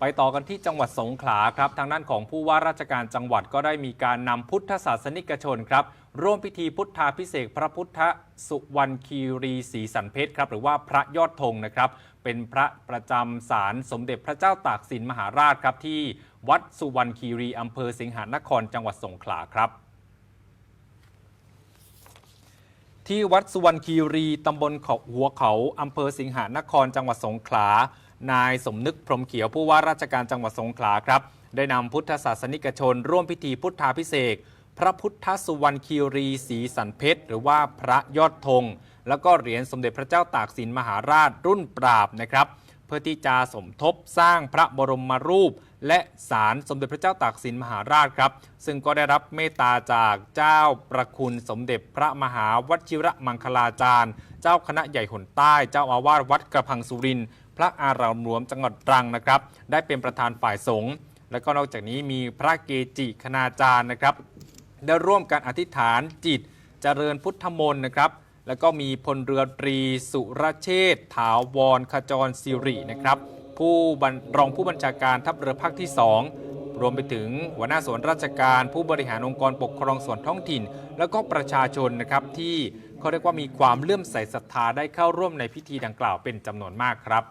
ไปต่อกันที่จังหวัดสงขลาครับทางด้านของผู้ว่าราชการจังหวัดก็ได้มีการนำพุทธศาสนิกชนครับร่วมพิธีพุทธาพิเศษพระพุทธสุวรรณคีรีศรีสันเพชรครับหรือว่าพระยอดธงนะครับ เป็นพระประจำศาลสมเด็จพระเจ้าตากสินมหาราชครับที่วัดสุวรรณคีรีอำเภอสิงหานครจังหวัดสงขลาครับ ที่วัดสุวรรณคีรีตำบลเขาหัวเขาอำเภอสิงหานครจังหวัดสงขลา นายสมนึกพรหมเขียวผู้ว่าราชการจังหวัดสงขลาครับ ได้นำพุทธศาสนิกชน ร่วมพิธีพุทธาพิเศษพระพุทธสุวรรณคีรีสีสันเพชร หรือว่าพระยอดธง แล้วก็เหรียญสมเด็จพระเจ้าตากสินมหาราชรุ่นปราบนะครับ พื่อที่จะสมทบสร้างพระบรมรูป และศาลสมเด็จพระเจ้าตากสินมหาราชครับ ซึ่งก็ได้รับเมตตาจากเจ้าประคุณสมเด็จพระมหาวชิระมังคลาจารย์ เจ้าคณะใหญ่หนใต้ เจ้าอาวาสวัดกระพังสุรินพระอารามหลวงจังหวัดตรังนะครับ ได้เป็นประธานฝ่ายสงฆ์และก็นอกจากนี้มีพระเกจิคณาจารย์นะครับ ได้ร่วมกันอธิษฐานจิตเจริญพุทธมนต์นะครับ แล้วก็มีพลเรือตรีสุรเชษฐ์ถาวรขจรสิรินะครับ ผู้รองผู้บัญชาการทัพเรือภาคที่ 2 รวมไปถึงหัวหน้าส่วนราชการ ผู้บริหารองค์กรปกครองส่วนท้องถิ่น แล้วก็ประชาชนนะครับที่เขาเรียกว่ามีความเลื่อมใสศรัทธาได้เข้าร่วมในพิธีดังกล่าวเป็นจำนวนมากครับ